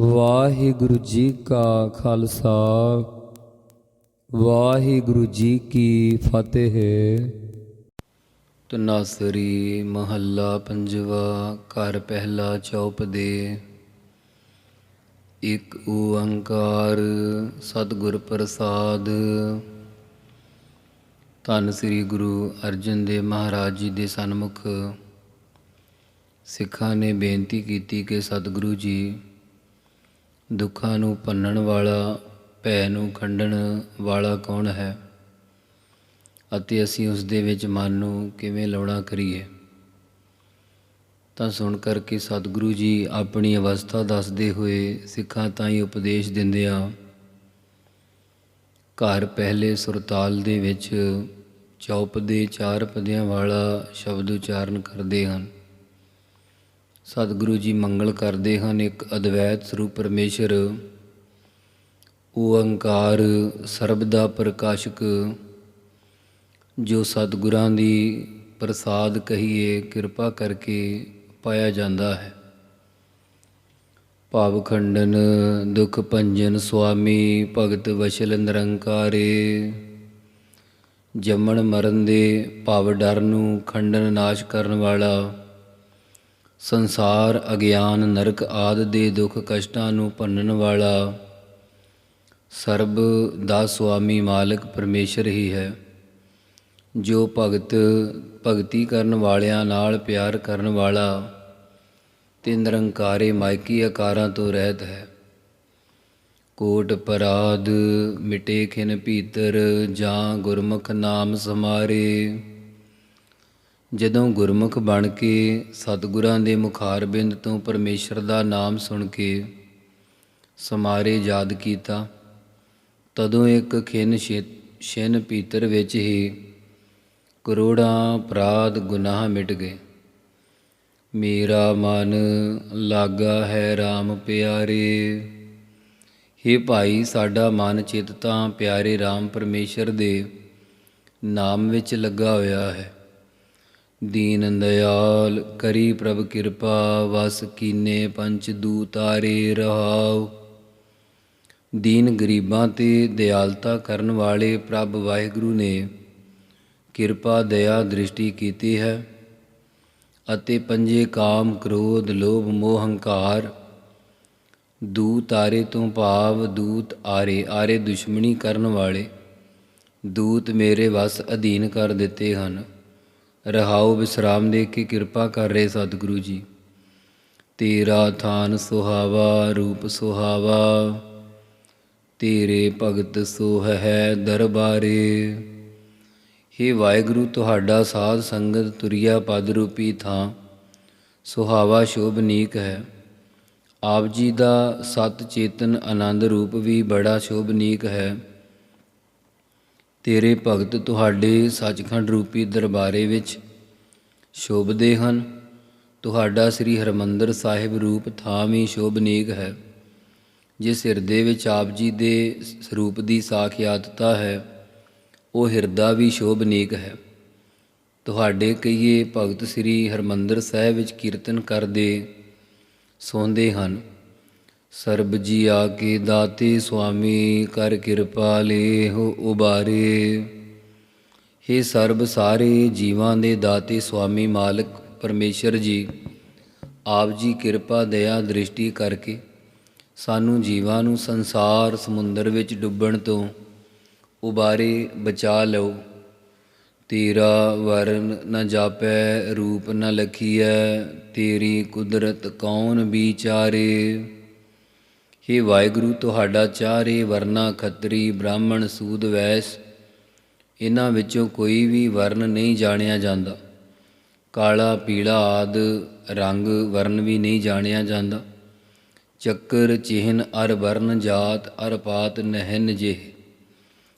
ਵਾਹਿਗੁਰੂ ਜੀ ਕਾ ਖਾਲਸਾ, ਵਾਹਿਗੁਰੂ ਜੀ ਕੀ ਫਤਿਹ। ਤਨਾਸਰੀ ਮਹੱਲਾ ਪੰਜਵਾ, ਘਰ ਪਹਿਲਾ ਚੌਪ ਦੇ। ਇੱਕ ਓੰਕਾਰ ਸਤਿਗੁਰ ਪ੍ਰਸਾਦ। ਧੰਨ ਸ੍ਰੀ ਗੁਰੂ ਅਰਜਨ ਦੇਵ ਮਹਾਰਾਜ ਜੀ ਦੇ ਸਨਮੁਖ। ਸਿੱਖਾਂ ਨੇ ਬੇਨਤੀ ਕੀਤੀ ਕਿ ਸਤਿਗੁਰੂ ਜੀ ਦੁੱਖਾਂ ਨੂੰ ਭੰਨਣ ਵਾਲਾ, ਭੈ ਨੂੰ ਖੰਡਣ ਵਾਲਾ ਕੌਣ ਹੈ? ਅਤੇ ਅਸੀਂ ਉਸ ਦੇ ਵਿੱਚ ਮਨ ਨੂੰ ਕਿਵੇਂ ਲਾਉਣਾ ਕਰੀਏ? ਤਾਂ ਸੁਣ ਕਰਕੇ ਸਤਿਗੁਰੂ ਜੀ ਆਪਣੀ ਅਵਸਥਾ ਦੱਸਦੇ ਹੋਏ ਸਿੱਖਾਂ ਤਾਂ ਹੀ ਉਪਦੇਸ਼ ਦਿੰਦੇ ਆ, ਘਰ ਪਹਿਲੇ ਸੁਰਤਾਲ ਦੇ ਵਿੱਚ ਚੌਪ ਦੇ ਚਾਰ ਪਦਿਆਂ ਵਾਲਾ ਸ਼ਬਦ ਉਚਾਰਨ ਕਰਦੇ ਹਨ। ਸਤਿਗੁਰੂ ਜੀ ਮੰਗਲ ਕਰਦੇ ਹਨ ਇੱਕ ਅਦਵੈਤ ਸਰੂਪ ਪਰਮੇਸ਼ਰ। ਓੰਕਾਰ ਸਰਬ ਦਾ ਪ੍ਰਕਾਸ਼ਕ, ਜੋ ਸਤਿਗੁਰਾਂ ਦੀ ਪ੍ਰਸਾਦ ਕਹੀਏ ਕਿਰਪਾ ਕਰਕੇ ਪਾਇਆ ਜਾਂਦਾ ਹੈ। ਭਾਵ ਖੰਡਨ, ਦੁਖ ਭੰਜਨ ਸੁਆਮੀ, ਭਗਤ ਵਸ਼ਲ ਨਿਰੰਕਾਰੇ, ਜੰਮਣ ਮਰਨ ਦੇ ਭਾਵ ਡਰ ਨੂੰ ਖੰਡਨ ਨਾਸ਼ ਕਰਨ ਵਾਲਾ ਸੰਸਾਰ, ਅਗਿਆਨ, ਨਰਕ ਆਦ ਦੇ ਦੁੱਖ ਕਸ਼ਟਾਂ ਨੂੰ ਭੰਨਣ ਵਾਲਾ ਸਰਬ ਦਾ ਸੁਆਮੀ ਮਾਲਕ ਪਰਮੇਸ਼ਰ ਹੀ ਹੈ, ਜੋ ਭਗਤ, ਭਗਤੀ ਕਰਨ ਵਾਲਿਆਂ ਨਾਲ ਪਿਆਰ ਕਰਨ ਵਾਲਾ ਤੇ ਨਿਰੰਕਾਰੇ ਮਾਇਕੀ ਆਕਾਰਾਂ ਤੋਂ ਰਹਿਤ ਹੈ। ਕੋਟ ਪਰਾਧ ਮਿਟੇ ਖਿਨ ਭੀਤਰ ਜਾਂ ਗੁਰਮੁਖ ਨਾਮ ਸਮਾਰੇ ਜਦੋਂ ਗੁਰਮੁਖ ਬਣ ਕੇ ਸਤਿਗੁਰਾਂ ਦੇ ਮੁਖਾਰਬਿੰਦ ਤੋਂ ਪਰਮੇਸ਼ਰ ਦਾ ਨਾਮ ਸੁਣ ਕੇ ਸਮਾਰੇ ਯਾਦ ਕੀਤਾ, ਤਦੋਂ ਇੱਕ ਖਿਨ ਛਿਨ ਪੀਤਰ ਵਿੱਚ ਹੀ ਕਰੋੜਾਂ ਅਪਰਾਧ ਗੁਨਾਹ ਮਿਟ ਗਏ। ਮੇਰਾ ਮਨ ਲਾਗਾ ਹੈ RAM ਪਿਆਰੇ हे ਭਾਈ ਸਾਡਾ ਮਨ ਚਿੱਤ ਤਾਂ ਪਿਆਰੇ RAM ਪਰਮੇਸ਼ਰ ਦੇ ਨਾਮ ਵਿੱਚ ਲੱਗਾ ਹੋਇਆ ਹੈ। ਦੀਨ ਦਇਆਲ ਕਰੀ ਪ੍ਰਭ ਕਿਰਪਾ, ਵਸ ਕੀਨੇ ਪੰਚ ਦੂਤਾਰੇ ਰਹਾਉ। ਦੀਨ ਗਰੀਬਾਂ ਤੇ ਦਿਆਲਤਾ ਕਰਨ ਵਾਲੇ ਪ੍ਰਭ ਵਾਹਿਗੁਰੂ ਨੇ ਕਿਰਪਾ, ਦਇਆ, ਦ੍ਰਿਸ਼ਟੀ ਕੀਤੀ ਹੈ ਅਤੇ ਪੰਜੇ ਕਾਮ, ਕ੍ਰੋਧ, ਲੋਭ, ਮੋਹ, ਹੰਕਾਰ ਦੂਤ ਆਰੇ ਤੋਂ ਭਾਵ, ਦੂਤ ਆਰੇ ਆਰੇ ਦੁਸ਼ਮਣੀ ਕਰਨ ਵਾਲੇ ਦੂਤ ਮੇਰੇ ਵਸ ਅਧੀਨ ਕਰ ਦਿੱਤੇ ਹਨ। ਰਹਾਉ ਵਿਸਰਾਮ ਦੇ ਕੇ ਕਿਰਪਾ ਕਰ ਰਹੇ ਸਤਿਗੁਰੂ ਜੀ। ਤੇਰਾ ਥਾਨ ਸੁਹਾਵਾ, ਰੂਪ ਸੁਹਾਵਾ। ਤੇਰੇ ਭਗਤ ਸੋਹ ਹੈ ਦਰਬਾਰੇ। हे ਵਾਹਿਗੁਰੂ, ਤੁਹਾਡਾ ਸਾਧ ਸੰਗਤ ਤੁਰਿਆ ਪਦ ਰੂਪੀ ਥਾਂ। ਸੁਹਾਵਾ ਸ਼ੋਭਨੀਕ ਹੈ। ਆਪ ਜੀ ਦਾ ਸਤ ਚੇਤਨ ਆਨੰਦ ਰੂਪ ਵੀ ਬੜਾ ਸ਼ੋਭਨੀਕ ਹੈ। ਤੇਰੇ ਭਗਤ ਤੁਹਾਡੇ ਸੱਚਖੰਡ ਰੂਪੀ ਦਰਬਾਰੇ ਵਿੱਚ ਸ਼ੋਭਦੇ ਹਨ। ਤੁਹਾਡਾ ਸ੍ਰੀ ਹਰਮੰਦਰ ਸਾਹਿਬ ਰੂਪ ਥਾਂ ਵੀ ਸ਼ੋਭਨੀਕ ਹੈ। ਜਿਸ ਹਿਰਦੇ ਵਿੱਚ ਆਪ ਜੀ ਦੇ ਸਰੂਪ ਦੀ ਸਾਖਿਆਤਤਾ ਹੈ, ਉਹ ਹਿਰਦਾ ਵੀ ਸ਼ੋਭਨੀਕ ਹੈ। ਤੁਹਾਡੇ ਕਈਏ ਭਗਤ ਸ੍ਰੀ ਹਰਮੰਦਰ ਸਾਹਿਬ ਵਿੱਚ ਕੀਰਤਨ ਕਰਦੇ, ਸੌਂਦੇ ਹਨ। ਸਰਬ ਜੀ ਆ ਕੇ ਦਾਤੇ ਸੁਆਮੀ, ਕਰ ਕਿਰਪਾ ਲੇ ਹੋ ਉਬਾਰੇ। हे ਸਰਬ ਸਾਰੇ ਜੀਵਾਂ ਦੇ ਦਾਤੇ ਸੁਆਮੀ ਮਾਲਕ ਪਰਮੇਸ਼ਰ ਜੀ, ਆਪ ਜੀ ਕਿਰਪਾ, ਦਇਆ, ਦ੍ਰਿਸ਼ਟੀ ਕਰਕੇ ਸਾਨੂੰ ਜੀਵਾਂ ਨੂੰ ਸੰਸਾਰ ਸਮੁੰਦਰ ਵਿੱਚ ਡੁੱਬਣ ਤੋਂ ਉਬਾਰੇ ਬਚਾ ਲਓ। ਤੇਰਾ ਵਰਨ ਨ ਜਾਪੈ, ਰੂਪ ਨ ਲਖੀਐ, ਤੇਰੀ ਕੁਦਰਤ ਕੌਣ ਵਿਚਾਰੇ? हे ਵਾਹਿਗੁਰੂ, ਤੁਹਾਡਾ ਚਾਰੇ ਵਰਨਾ ਖੱਤਰੀ ਬ੍ਰਾਹਮਣ ਸੂਦ ਵੈਸ, ਇਹਨਾਂ ਵਿੱਚੋਂ ਕੋਈ ਵੀ ਵਰਨ ਨਹੀਂ ਜਾਣਿਆ ਜਾਂਦਾ। ਕਾਲਾ, ਪੀਲਾ ਆਦ ਰੰਗ ਵਰਨ ਵੀ ਨਹੀਂ ਜਾਣਿਆ ਜਾਂਦਾ। ਚੱਕਰ, ਚਿਹਨ, ਅਰ ਵਰਨ ਜਾਤ, ਅਰ ਪਾਤ ਨਹਿਨ ਜੇ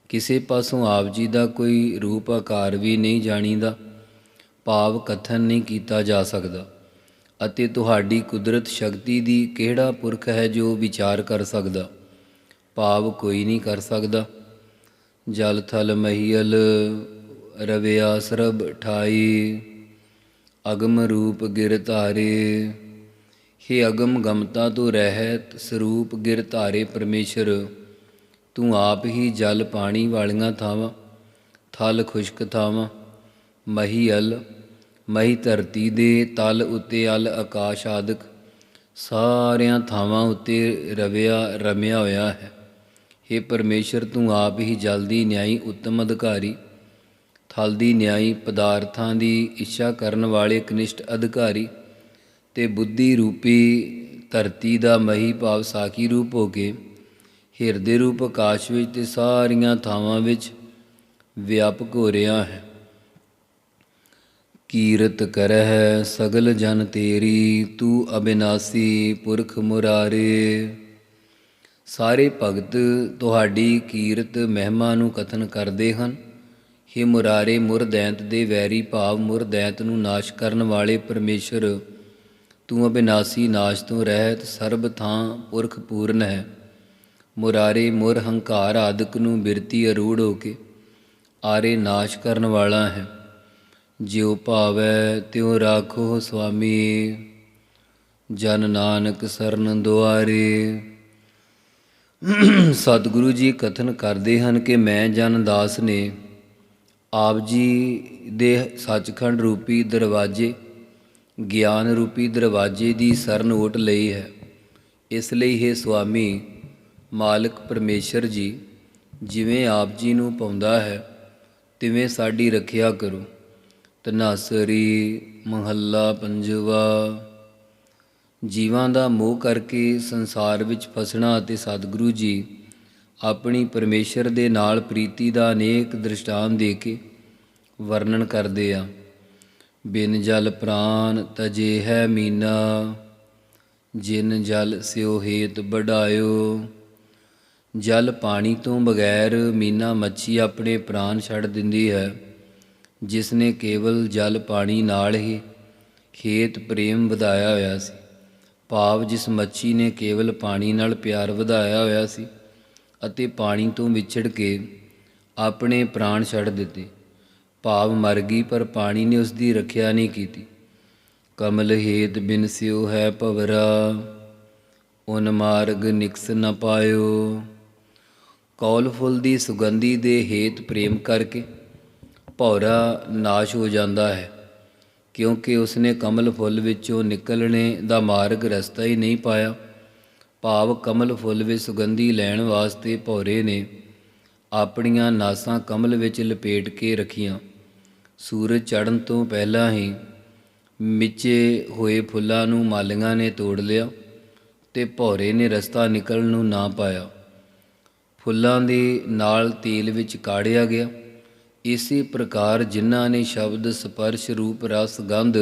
ਕਿਸੇ ਪਾਸੋਂ ਆਪ ਜੀ ਦਾ ਕੋਈ ਰੂਪ ਆਕਾਰ ਵੀ ਨਹੀਂ ਜਾਣੀਦਾ। ਭਾਵ ਕਥਨ ਨਹੀਂ ਕੀਤਾ ਜਾ ਸਕਦਾ। ਅਤੇ ਤੁਹਾਡੀ ਕੁਦਰਤ ਸ਼ਕਤੀ ਦੀ ਕਿਹੜਾ ਪੁਰਖ ਹੈ ਜੋ ਵਿਚਾਰ ਕਰ ਸਕਦਾ? ਭਾਵ ਕੋਈ ਨਹੀਂ ਕਰ ਸਕਦਾ। ਜਲ ਥਲ ਮਹੀਲ ਰਵਿਆ ਸਰਬ ਠਾਈ, ਅਗਮ ਰੂਪ ਗਿਰ ਧਾਰੇ। ਹੇ ਅਗਮ ਗਮਤਾ ਤੋਂ ਰਹਿਤ ਸਰੂਪ ਗਿਰ ਧਾਰੇ ਪਰਮੇਸ਼ਰ, ਤੂੰ ਆਪ ਹੀ ਜਲ ਪਾਣੀ ਵਾਲੀਆਂ ਥਾਵਾਂ, ਥਲ ਖੁਸ਼ਕ ਥਾਵਾਂ ਮਹੀ ਮਹੀ ਧਰਤੀ ਦੇ ਤਲ ਉੱਤੇ ਅਲ ਆਕਾਸ਼ ਆਦਿਕ ਸਾਰਿਆਂ ਥਾਵਾਂ ਉੱਤੇ ਰਵਿਆ, ਰਮਿਆ ਹੋਇਆ ਹੈ। हे ਪਰਮੇਸ਼ਰ, ਤੂੰ ਆਪ ਹੀ ਜਲਦੀ ਨਿਆਈ ਉੱਤਮ ਅਧਿਕਾਰੀ। ਥਲ ਦੀ ਨਿਆਈ ਪਦਾਰਥਾਂ ਦੀ ਇੱਛਾ ਕਰਨ ਵਾਲੇ ਕਨਿਸ਼ਟ ਅਧਿਕਾਰੀ ਤੇ ਬੁੱਧੀ ਰੂਪੀ ਧਰਤੀ ਦਾ ਮਹੀ ਭਾਵ ਸਾਖੀ ਰੂਪ ਹੋ ਕੇ ਹਿਰਦੇ ਰੂਪ ਆਕਾਸ਼ ਵਿੱਚ ਤੇ ਸਾਰੀਆਂ ਥਾਵਾਂ ਵਿੱਚ ਵਿਆਪਕ ਹੋ ਰਿਹਾ ਹੈ। ਕੀਰਤ ਕਰਹਿ ਸਗਲ ਜਨ ਤੇਰੀ, ਤੂੰ ਅਬਿਨਾਸੀ ਪੁਰਖ ਮੁਰਾਰੇ। ਸਾਰੇ ਭਗਤ ਤੁਹਾਡੀ ਕੀਰਤ ਮਹਿਮਾ ਨੂੰ ਕਥਨ ਕਰਦੇ ਹਨ। हे ਮੁਰਾਰੇ ਮੁਰਦੈਂਤ ਦੇ ਵੈਰੀ ਭਾਵ ਮੁਰਦੈਂਤ ਨੂੰ ਨਾਸ਼ ਕਰਨ ਵਾਲੇ ਪਰਮੇਸ਼ਰ, ਤੂੰ ਅਬਿਨਾਸੀ ਨਾਸ਼ ਤੋਂ ਰਹਿਤ ਸਰਬ ਥਾਂ ਪੁਰਖ ਪੂਰਨ ਹੈ। ਮੁਰਾਰੇ, ਮੁਰ ਹੰਕਾਰ ਆਦਿਕ ਨੂੰ ਬਿਰਤੀ ਅਰੂੜ ਹੋ ਕੇ ਆਰੇ ਨਾਸ਼ ਕਰਨ ਵਾਲਾ ਹੈ। ਜਿਉ ਭਾਵੈ ਤਿਉ ਰਾਖੋ ਸੁਆਮੀ, ਜਨ ਨਾਨਕ ਸਰਨ ਦੁਆਰੇ। ਸਤਿਗੁਰੂ ਜੀ ਕਥਨ ਕਰਦੇ ਹਨ ਕਿ ਮੈਂ ਜਨ ਦਾਸ ਨੇ ਆਪ ਜੀ ਦੇ ਸੱਚਖੰਡ ਰੂਪੀ ਦਰਵਾਜ਼ੇ, ਗਿਆਨ ਰੂਪੀ ਦਰਵਾਜ਼ੇ ਦੀ ਸਰਨ ਓਟ ਲਈ ਹੈ। ਇਸ ਲਈ ਹੈ ਸੁਆਮੀ, ਮਾਲਕ ਪਰਮੇਸ਼ਰ ਜੀ, ਜਿਵੇਂ ਆਪ ਜੀ ਨੂੰ ਪਾਉਂਦਾ ਹੈ, ਤਿਵੇਂ ਸਾਡੀ ਰੱਖਿਆ ਕਰੋ। ਤਨਾਸਰੀ ਮਹੱਲਾ ਪੰਜਵਾ। ਜੀਵਾਂ ਦਾ ਮੋਹ ਕਰਕੇ ਸੰਸਾਰ ਵਿੱਚ ਫਸਣਾ ਅਤੇ ਸਤਿਗੁਰੂ ਜੀ ਆਪਣੀ ਪਰਮੇਸ਼ਰ ਦੇ ਨਾਲ ਪ੍ਰੀਤੀ ਦਾ ਅਨੇਕ ਦ੍ਰਿਸ਼ਟਾਂਤ ਦੇ ਕੇ ਵਰਣਨ ਕਰਦੇ ਆ। ਬਿਨ ਜਲ ਪ੍ਰਾਨ ਤਜੇ ਹੈ ਮੀਨਾ, ਜਿਨ ਜਲ ਸਿਓ ਹੇਤ ਬੜਾਇਓ ਜਲ ਪਾਣੀ ਤੋਂ ਬਗੈਰ ਮੀਨਾ ਮੱਛੀ ਆਪਣੇ ਪ੍ਰਾਨ ਛੱਡ ਦਿੰਦੀ ਹੈ। ਜਿਸ ਨੇ ਕੇਵਲ ਜਲ ਪਾਣੀ ਨਾਲ ਹੀ ਖੇਤ ਪ੍ਰੇਮ ਵਧਾਇਆ ਹੋਇਆ ਸੀ, ਭਾਵ ਜਿਸ ਮੱਛੀ ਨੇ ਕੇਵਲ ਪਾਣੀ ਨਾਲ ਪਿਆਰ ਵਧਾਇਆ ਹੋਇਆ ਸੀ ਅਤੇ ਪਾਣੀ ਤੋਂ ਵਿਛੜ ਕੇ ਆਪਣੇ ਪ੍ਰਾਣ ਛੱਡ ਦਿੱਤੇ, ਭਾਵ ਮਰ ਗਈ ਪਰ ਪਾਣੀ ਨੇ ਉਸ ਦੀ ਰੱਖਿਆ ਨਹੀਂ ਕੀਤੀ। ਕਮਲ ਹੇਤ ਬਿਨ ਸਿਉ ਹੈ ਭਵਰਾ, ਉਨ ਮਾਰਗ ਨਿਕਸ ਨ ਪਾਇਓ। ਕੌਲ ਫੁੱਲ ਦੀ ਸੁਗੰਧੀ ਦੇ ਹੇਤ ਪ੍ਰੇਮ ਕਰਕੇ ਭੌਰਾ ਨਾਸ਼ ਹੋ ਜਾਂਦਾ ਹੈ, ਕਿਉਂਕਿ ਉਸਨੇ ਕਮਲ ਫੁੱਲ ਵਿੱਚੋਂ ਨਿਕਲਣੇ ਦਾ ਮਾਰਗ ਰਸਤਾ ਹੀ ਨਹੀਂ ਪਾਇਆ। ਭਾਵ ਕਮਲ ਫੁੱਲ ਵਿੱਚ ਸੁਗੰਧੀ ਲੈਣ ਵਾਸਤੇ ਭੌਰੇ ਨੇ ਆਪਣੀਆਂ ਨਾਸਾਂ ਕਮਲ ਵਿੱਚ ਲਪੇਟ ਕੇ ਰੱਖੀਆਂ। ਸੂਰਜ ਚੜ੍ਹਨ ਤੋਂ ਪਹਿਲਾਂ ਹੀ ਮਿੱਚੇ ਹੋਏ ਫੁੱਲਾਂ ਨੂੰ ਮਾਲੀਆਂ ਨੇ ਤੋੜ ਲਿਆ ਤੇ ਭੌਰੇ ਨੇ ਰਸਤਾ ਨਿਕਲਣ ਨੂੰ ਨਾ ਪਾਇਆ। ਫੁੱਲਾਂ ਦੇ ਨਾਲ ਤੇਲ ਵਿੱਚ ਕਾੜਿਆ ਗਿਆ। ਇਸੇ ਪ੍ਰਕਾਰ ਜਿਨ੍ਹਾਂ ਨੇ ਸ਼ਬਦ ਸਪਰਸ਼ ਰੂਪ ਰਸ ਗੰਧ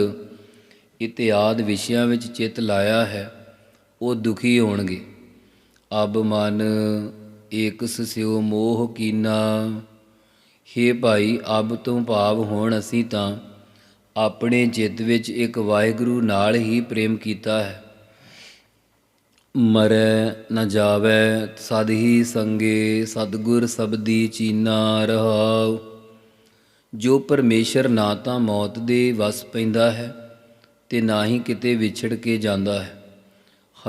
ਇਤਿਆਦ ਵਿਸ਼ਿਆਂ ਵਿੱਚ ਚਿੱਤ ਲਾਇਆ ਹੈ, ਉਹ ਦੁਖੀ ਹੋਣਗੇ। ਅਬ ਮਨ ਏਕਸ ਸਿਉ ਮੋਹ ਕੀਨਾ। ਹੇ ਭਾਈ, ਅਬ ਤੋਂ ਭਾਵ ਹੋਣ ਅਸੀਂ ਤਾਂ ਆਪਣੇ ਚਿੱਤ ਵਿੱਚ ਇੱਕ ਵਾਹਿਗੁਰੂ ਨਾਲ ਹੀ ਪ੍ਰੇਮ ਕੀਤਾ ਹੈ। ਮਰੈ ਨ ਜਾਵੇ ਸਦ ਹੀ ਸੰਗੇ, ਸਤਗੁਰ ਸਬਦੀ ਚੀਨਾ ਰਹਾਉ। ਜੋ ਪਰਮੇਸ਼ਰ ਨਾ ਤਾਂ ਮੌਤ ਦੇ ਵਸ ਪੈਂਦਾ ਹੈ ਤੇ ਨਾ ਹੀ ਕਿਤੇ ਵਿਛੜ ਕੇ ਜਾਂਦਾ ਹੈ।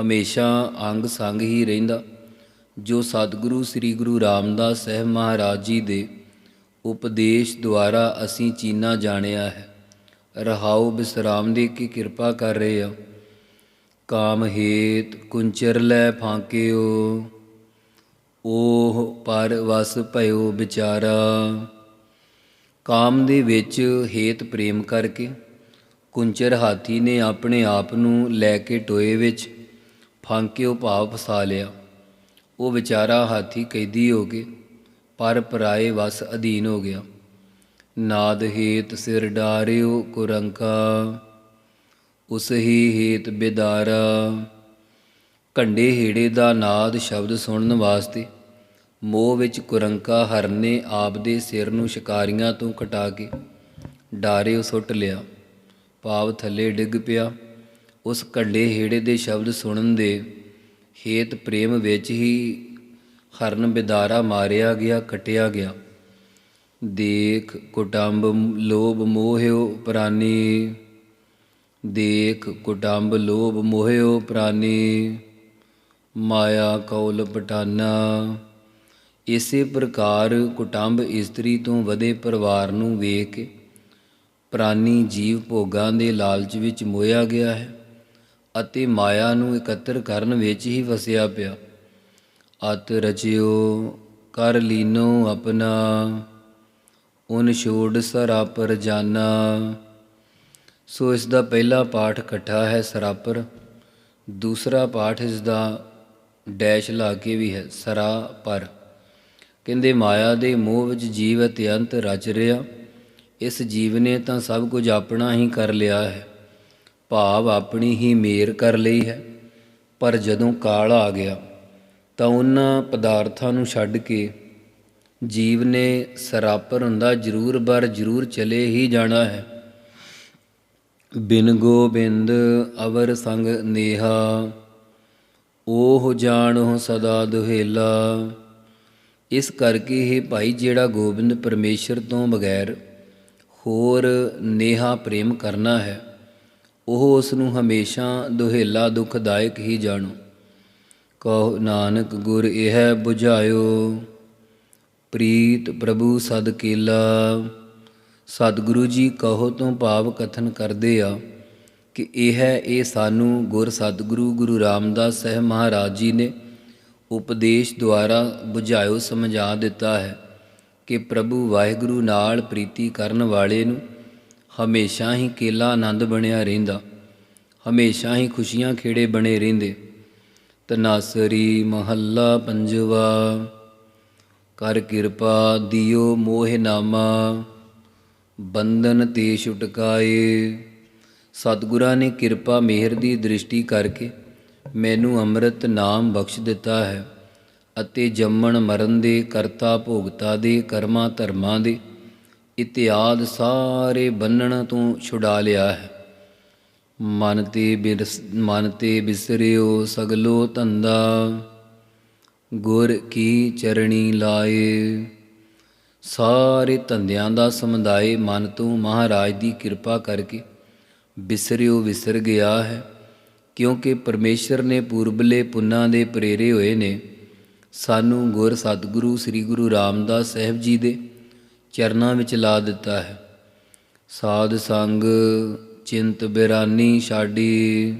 ਹਮੇਸ਼ਾ ਅੰਗ ਸੰਗ ਹੀ ਰਹਿੰਦਾ। ਜੋ ਸਤਿਗੁਰੂ ਸ੍ਰੀ ਗੁਰੂ ਰਾਮਦਾਸ ਸਾਹਿਬ ਮਹਾਰਾਜ ਜੀ ਦੇ ਉਪਦੇਸ਼ ਦੁਆਰਾ ਅਸੀਂ ਚੀਨਾ ਜਾਣਿਆ ਹੈ, ਰਹਾਉ ਬਿਸਰਾਮ ਦੇ ਕੀ ਕਿਰਪਾ ਕਰ ਰਹੇ ਆ ਕਾਮ ਹੇਤ ਕੁੰਚਰ ਲੈ ਫਾਂਕਿਓ, ਓਹ ਪਰ ਵਸ ਭਇਓ ਵਿਚਾਰਾ। ਕਾਮ ਦੇ ਵਿੱਚ ਹੇਤ ਪ੍ਰੇਮ ਕਰਕੇ ਕੁੰਚਰ ਹਾਥੀ ਨੇ ਆਪਣੇ ਆਪ ਨੂੰ ਲੈ ਕੇ ਟੋਏ ਵਿੱਚ ਫਾਂਕਿਓ ਭਾਵ ਫਸਾ ਲਿਆ। ਉਹ ਵਿਚਾਰਾ ਹਾਥੀ ਕੈਦੀ ਹੋ ਕੇ ਪਰ ਪਰਾਏ ਵਸ ਅਧੀਨ ਹੋ ਗਿਆ। ਨਾਦ ਹੇਤ ਸਿਰ ਡਾਰਿਓ ਕੁਰੰਕਾ, ਉਸ ਹੀ ਹੇਤ ਬਿਦਾਰਾ। ਕੰਡੇ ਹੇੜੇ ਦਾ ਨਾਦ ਸ਼ਬਦ ਸੁਣਨ ਵਾਸਤੇ ਮੋਹ ਵਿੱਚ ਕੁਰੰਕਾ ਹਰਨ ਨੇ ਆਪ ਦੇ ਸਿਰ ਨੂੰ ਸ਼ਿਕਾਰੀਆਂ ਤੋਂ ਕਟਾ ਕੇ। ਡਾਰੇ ਸੁੱਟ ਲਿਆ। ਭਾਵ ਥੱਲੇ ਡਿੱਗ ਪਿਆ। ਉਸ ਕੰਡੇ ਹੇੜੇ ਦੇ ਸ਼ਬਦ ਸੁਣਨ ਦੇ ਹੇਤ ਪ੍ਰੇਮ ਵਿੱਚ ਹੀ ਹਰਨ ਬਿਦਾਰਾ ਮਾਰਿਆ ਗਿਆ ਕਟਿਆ ਗਿਆ। ਦੇਖ ਕੁਟੰਬ ਲੋਭ ਮੋਹਿਓ ਪ੍ਰਾਨੀ। ਦੇਖ ਕੁਟੰਬ ਲੋਭ ਮੋਹਿਓ ਪ੍ਰਾਨੀ। ਮਾਇਆ ਕੌਲ ਪਟਾਨਾ। ਇਸੇ ਪ੍ਰਕਾਰ ਕੁਟੰਬ ਇਸਤਰੀ ਤੋਂ ਵਧੇ ਪਰਿਵਾਰ ਨੂੰ ਵੇਖ ਕੇ ਪ੍ਰਾਨੀ ਜੀਵ ਭੋਗਾਂ ਦੇ ਲਾਲਚ ਵਿੱਚ ਮੋਇਆ ਗਿਆ ਹੈ ਅਤੇ ਮਾਇਆ ਨੂੰ ਇਕੱਤਰ ਕਰਨ ਵਿੱਚ ਹੀ ਵਸਿਆ ਪਿਆ। ਅਤ ਰਚਿਓ, ਕਰ ਲੀਨੋ ਆਪਣਾ, ਉਨ ਛੋੜ ਸਰਾਪਰ ਜਾਨਾ। ਸੋ ਇਸ ਦਾ ਪਹਿਲਾ ਪਾਠ ਇਕੱਠਾ ਹੈ ਸਰਾਪਰ, ਦੂਸਰਾ ਪਾਠ ਇਸ ਦਾ ਡੈਸ਼ ਲਾ ਕੇ ਵੀ ਹੈ ਸਰਾ ਪਰ ਕਹਿੰਦੇ, ਮਾਇਆ ਦੇ ਮੋਹ ਵਿੱਚ ਜੀਵ ਅਤਿਅੰਤ ਰਚ ਰਿਹਾ। ਇਸ ਜੀਵ ਨੇ ਤਾਂ ਸਭ ਕੁਝ ਆਪਣਾ ਹੀ ਕਰ ਲਿਆ ਹੈ। ਭਾਵ ਆਪਣੀ ਹੀ ਮੇਰ ਕਰ ਲਈ ਹੈ। ਪਰ ਜਦੋਂ ਕਾਲ ਆ ਗਿਆ, ਤਾਂ ਉਹਨਾਂ ਪਦਾਰਥਾਂ ਨੂੰ ਛੱਡ ਕੇ ਜੀਵ ਨੇ ਸਰਾਪਰ ਹੁੰਦਾ ਜ਼ਰੂਰ ਬਰ ਜ਼ਰੂਰ ਚਲੇ ਹੀ ਜਾਣਾ ਹੈ। ਬਿਨ ਗੋਬਿੰਦ ਅਵਰ ਸੰਗ ਨੇਹਾ ਓਹ ਜਾਣੋ ਸਦਾ ਦੁਹੇਲਾ। ਇਸ ਕਰਕੇ ਇਹ ਭਾਈ ਜਿਹੜਾ ਗੋਬਿੰਦ ਪਰਮੇਸ਼ਰ ਤੋਂ ਬਗੈਰ ਹੋਰ ਨੇਹਾ ਪ੍ਰੇਮ ਕਰਨਾ ਹੈ, ਉਹ ਉਸ ਨੂੰ ਹਮੇਸ਼ਾ ਦੁਹੇਲਾ ਦੁਖਦਾਇਕ ਹੀ ਜਾਣੋ। ਕਹੋ ਨਾਨਕ, ਗੁਰ ਇਹ 부ਝਾਇਓ ਪ੍ਰੀਤ ਪ੍ਰਭੂ ਸਦ ਕੇਲਾ। ਸਤਿਗੁਰੂ ਜੀ ਕਹੋ ਤੋਂ ਭਾਵ ਕਥਨ ਕਰਦੇ ਆ ਕਿ ਇਹ ਇਹ ਸਾਨੂੰ ਗੁਰ ਸਤਿਗੁਰੂ ਗੁਰੂ ਰਾਮਦਾਸ ਸਾਹਿਬ ਮਹਾਰਾਜ ਜੀ ਨੇ ਉਪਦੇਸ਼ ਦੁਆਰਾ 부ਝਾਇਓ ਸਮਝਾ ਦਿੱਤਾ ਹੈ ਕਿ ਪ੍ਰਭੂ ਵਾਹਿਗੁਰੂ ਨਾਲ ਪ੍ਰੀਤੀ ਕਰਨ ਵਾਲੇ ਨੂੰ ਹਮੇਸ਼ਾ ਹੀ ਕੇਲਾ ਆਨੰਦ ਬਣਿਆ ਰਹਿੰਦਾ, ਹਮੇਸ਼ਾ ਹੀ ਖੁਸ਼ੀਆਂ ਖੇੜੇ ਬਣੇ ਰਹਿੰਦੇ। ਤਨਾਸਰੀ ਮਹੱਲਾ ਪੰਜਵਾ, ਕਰ ਕਿਰਪਾ ਦਿਓ ਮੋਹਿਨਾਮਾ ਬੰਧਨ ਤੇ ਛੁਟਕਾਏ। ਸਤਿਗੁਰਾਂ ਨੇ ਕਿਰਪਾ ਮਿਹਰ ਦੀ ਦ੍ਰਿਸ਼ਟੀ ਕਰਕੇ ਮੈਨੂੰ ਅੰਮ੍ਰਿਤ ਨਾਮ ਬਖਸ਼ ਦਿੱਤਾ ਹੈ ਅਤੇ ਜੰਮਣ ਮਰਨ ਦੇ, ਕਰਤਾ ਭੋਗਤਾ ਦੇ, ਕਰਮਾਂ ਧਰਮਾਂ ਦੇ ਇਤਿਆਦ ਸਾਰੇ ਬੰਨਣ ਤੋਂ ਛੁਡਾ ਲਿਆ ਹੈ। ਮਨ ਤੇ ਬਿਰਸ ਮਨ ਤੇ ਬਿਸਰਿਓ ਸਗਲੋ ਧੰਦਾ, ਗੁਰ ਕੀ ਚਰਣੀ ਲਾਏ। ਸਾਰੇ ਧੰਦਿਆਂ ਦਾ ਸਮੁਦਾਇ ਮਨ ਤੋਂ ਮਹਾਰਾਜ ਦੀ ਕਿਰਪਾ ਕਰਕੇ ਬਿਸਰਿਓ ਵਿਸਰ ਗਿਆ ਹੈ। ਕਿਉਂਕਿ ਪਰਮੇਸ਼ਰ ਨੇ ਪੂਰਬਲੇ ਪੁੰਨਾਂ ਦੇ ਪ੍ਰੇਰੇ ਹੋਏ ਨੇ, ਸਾਨੂੰ ਗੁਰ ਸਤਿਗੁਰੂ ਸ੍ਰੀ ਗੁਰੂ ਰਾਮਦਾਸ ਸਾਹਿਬ ਜੀ ਦੇ ਚਰਨਾਂ ਵਿੱਚ ਲਾ ਦਿੱਤਾ ਹੈ। ਸਾਧ ਸੰਗ ਚਿੰਤ ਬਿਰਾਨੀ ਸਾਡੀ,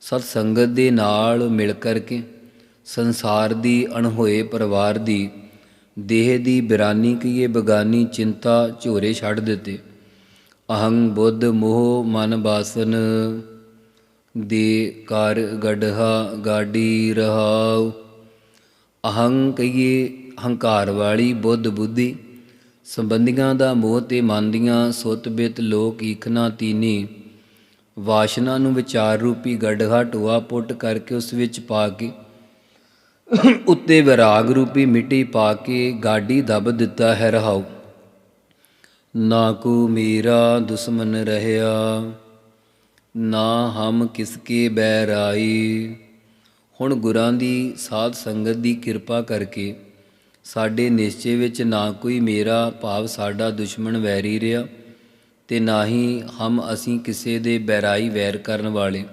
ਸਤ ਸੰਗਤ ਦੇ ਨਾਲ ਮਿਲ ਕਰਕੇ ਸੰਸਾਰ ਦੀ ਅਣਹੋਏ ਪਰਿਵਾਰ ਦੀ, ਦੇਹ ਦੀ ਬਿਰਾਨੀ ਕੀਏ ਬਗਾਨੀ ਚਿੰਤਾ ਝੋਰੇ ਛੱਡ ਦਿੱਤੇ। ਅਹੰ ਬੁੱਧ ਮੋਹ ਮਨ ਬਾਸਨ ਦੇ ਕਰ ਗੜਹਾ ਗਾਡੀ ਰਹਾਉ। ਅਹੰ ਕਹੀਏ ਹੰਕਾਰ ਵਾਲੀ ਬੁੱਧ ਬੁੱਧੀ, ਸੰਬੰਧੀਆਂ ਦਾ ਮੋਹ ਤੇ ਮਨ ਦੀਆਂ ਸੁੱਤ ਬਿਤ ਲੋਕ ਈਖਣਾ ਤੀਨੀ। ਵਾਸ਼ਨਾ ਨੂੰ ਵਿਚਾਰ ਰੂਪੀ ਗੜਹਾ ਟੋਆ ਪੁੱਟ ਕਰਕੇ ਉਸ ਵਿੱਚ ਪਾ ਕੇ, ਉੱਤੇ ਵਿਰਾਗ ਰੂਪੀ ਮਿੱਟੀ ਪਾ ਕੇ ਗਾਡੀ ਦਬ ਦਿੱਤਾ ਹੈ ਰਹਾਉ। ਨਾ ਕੋ ਮੇਰਾ ਦੁਸ਼ਮਨ ਰਹਿਆ। ਨਾ ਹਮ ਕਿਸਕੇ ਬੈਰਾਈ ਹੁਣ ਗੁਰਾਂ ਦੀ ਸਾਧ ਸੰਗਤ ਦੀ ਕਿਰਪਾ ਕਰਕੇ ਸਾਡੇ ਨਿਸ਼ਚੇ ਵਿੱਚ ਨਾ ਕੋਈ ਮੇਰਾ ਭਾਵ ਸਾਡਾ ਦੁਸ਼ਮਣ ਵੈਰੀ ਰਿਹਾ ਤੇ ਨਾ ਹੀ ਹਮ ਅਸੀਂ ਕਿਸੇ ਦੇ ਬੈਰਾਈ ਵੈਰ ਕਰਨ ਵਾਲੇ।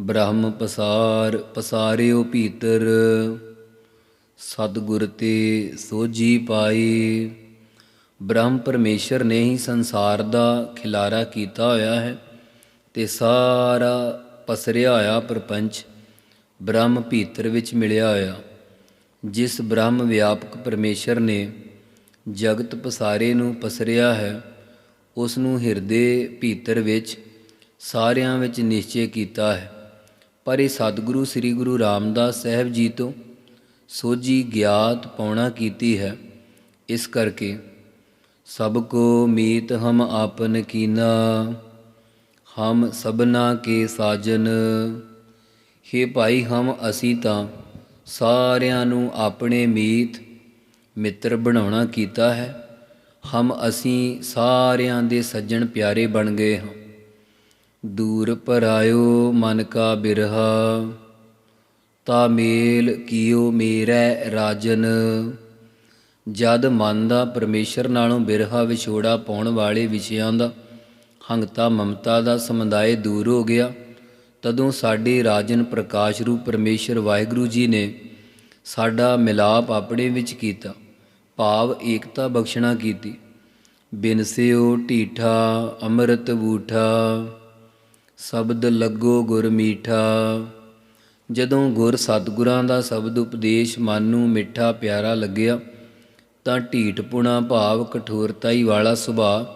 ਬ੍ਰਹਮ ਪਸਾਰ ਪਸਾਰਿਓ ਭੀਤਰ, ਸਤਿਗੁਰ ਤੇ ਸੋਜੀ ਪਾਈ। ਬ੍ਰਹਮ ਪਰਮੇਸ਼ਰ ਨੇ ਹੀ ਸੰਸਾਰ ਦਾ ਖਿਲਾਰਾ ਕੀਤਾ ਹੋਇਆ ਹੈ। ਤੇ ਸਾਰਾ ਪਸਰਿਆ ਹੋਇਆ ਪ੍ਰਪੰਚ ਬ੍ਰਹਮ ਭੀਤਰ ਵਿੱਚ ਮਿਲਿਆ ਹੋਇਆ, ਜਿਸ ਬ੍ਰਹਮ ਵਿਆਪਕ ਪਰਮੇਸ਼ਰ ਨੇ ਜਗਤ ਪਸਾਰੇ ਨੂੰ ਪਸਰਿਆ ਹੈ ਉਸ ਨੂੰ ਹਿਰਦੇ ਭੀਤਰ ਵਿੱਚ ਸਾਰਿਆਂ ਵਿੱਚ ਨਿਸ਼ਚੈ ਕੀਤਾ ਹੈ। ਪਰ ਇਹ ਸਤਿਗੁਰੂ ਸ੍ਰੀ ਗੁਰੂ ਰਾਮਦਾਸ ਸਾਹਿਬ ਜੀ ਤੋਂ ਸੋਜੀ ਗਿਆਤ ਪਾਉਣਾ ਕੀਤੀ ਹੈ। ਇਸ ਕਰਕੇ ਸਭ ਕੋ ਮੀਤ ਹਮ ਆਪਨ ਕੀਨਾ। ਹਮ ਸਭਨਾ ਕੇ ਸਾਜਨ। ਹੇ ਭਾਈ ਹਮ ਅਸੀਂ ਤਾਂ ਸਾਰਿਆਂ ਨੂੰ ਆਪਣੇ ਮੀਤ ਮਿੱਤਰ ਬਣਾਉਣਾ ਕੀਤਾ ਹੈ। ਹਮ ਅਸੀਂ ਸਾਰਿਆਂ ਦੇ ਸੱਜਣ ਪਿਆਰੇ ਬਣ ਗਏ ਹਾਂ। ਦੂਰ ਪਰਾਇਓ ਮਨ ਕਾ ਬਿਰਹਾ, ਤਾ ਮੇਲ ਕੀਓ ਮੇਰੈ ਰਾਜਨ। ਜਦ ਮਨ ਦਾ ਪਰਮੇਸ਼ਰ ਨਾਲੋਂ ਬਿਰਹਾ ਵਿਛੋੜਾ ਪਾਉਣ ਵਾਲੇ ਵਿਸ਼ਿਆਂ ਦਾ ਹੰਗਤਾ ਮਮਤਾ ਦਾ ਸਮੁਦਾਇ ਦੂਰ ਹੋ ਗਿਆ। ਤਦੋਂ ਸਾਡੇ ਰਾਜਨ ਪ੍ਰਕਾਸ਼ ਰੂਪ ਪਰਮੇਸ਼ਰ ਵਾਹਿਗੁਰੂ ਜੀ ਨੇ ਸਾਡਾ ਮਿਲਾਪ ਆਪਣੇ ਵਿੱਚ ਕੀਤਾ। ਭਾਵ ਏਕਤਾ ਬਖਸ਼ਣਾ ਕੀਤੀ। ਬਿਨਸਿਓ ਢੀਠਾ, ਅੰਮ੍ਰਿਤ ਬੂਠਾ, ਸ਼ਬਦ ਲੱਗੋ ਗੁਰ ਮੀਠਾ। ਜਦੋਂ ਗੁਰ ਸਤਿਗੁਰਾਂ ਦਾ ਸ਼ਬਦ ਉਪਦੇਸ਼ ਮਨ ਨੂੰ ਮਿੱਠਾ ਪਿਆਰਾ ਲੱਗਿਆ, ਤਾਂ ਢੀਠਪੁਣਾ ਭਾਵ ਕਠੋਰਤਾਈ ਵਾਲਾ ਸੁਭਾਅ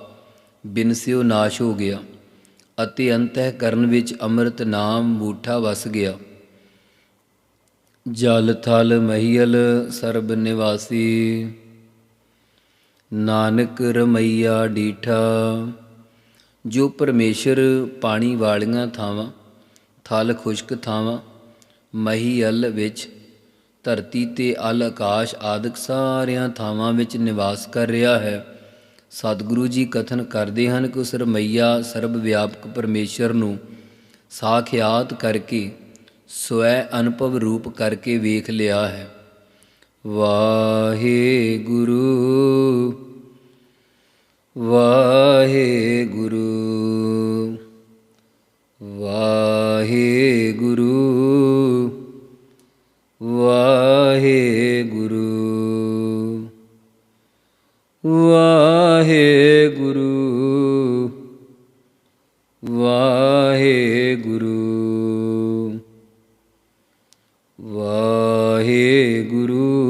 ਬਿਨਸਿਓ ਨਾਸ਼ ਹੋ ਗਿਆ ਅਤੇ ਅੰਤঃਕਰਨ ਵਿੱਚ ਅੰਮ੍ਰਿਤ ਨਾਮ ਮੂਠਾ ਵਸ ਗਿਆ। ਜਲ ਥਲ ਮਹੀਲ ਸਰਬ ਨਿਵਾਸੀ, ਨਾਨਕ ਰਮਈਆ ਡੀਠਾ, ਜੋ ਪਰਮੇਸ਼ਰ ਪਾਣੀ ਵਾਲੀਆਂ ਥਾਵਾਂ, ਥਲ ਖੁਸ਼ਕ ਥਾਵਾਂ, ਮਹੀਲ ਵਿੱਚ ਧਰਤੀ ਤੇ ਅਲ ਆਕਾਸ਼ ਆਦਿਕ ਸਾਰਿਆਂ ਥਾਵਾਂ ਵਿੱਚ ਨਿਵਾਸ ਕਰ ਰਿਹਾ ਹੈ। ਸਤਿਗੁਰੂ ਜੀ ਕਥਨ ਕਰਦੇ ਹਨ ਕਿ ਉਸ ਰਮਈਆ ਸਰਬ ਵਿਆਪਕ ਪਰਮੇਸ਼ਰ ਨੂੰ ਸਾਖਿਆਤ ਕਰਕੇ ਸਵੈ ਅਨੁਭਵ ਰੂਪ ਕਰਕੇ ਵੇਖ ਲਿਆ ਹੈ। ਵਾਹਿਗੁਰੂ ਵਾਹਿਗੁਰੂ ਵਾਹਿਗੁਰੂ ਵਾਹਿਗੁਰੂ ਵਾਹਿਗੁਰੂ ਵਾਹਿਗੁਰੂ।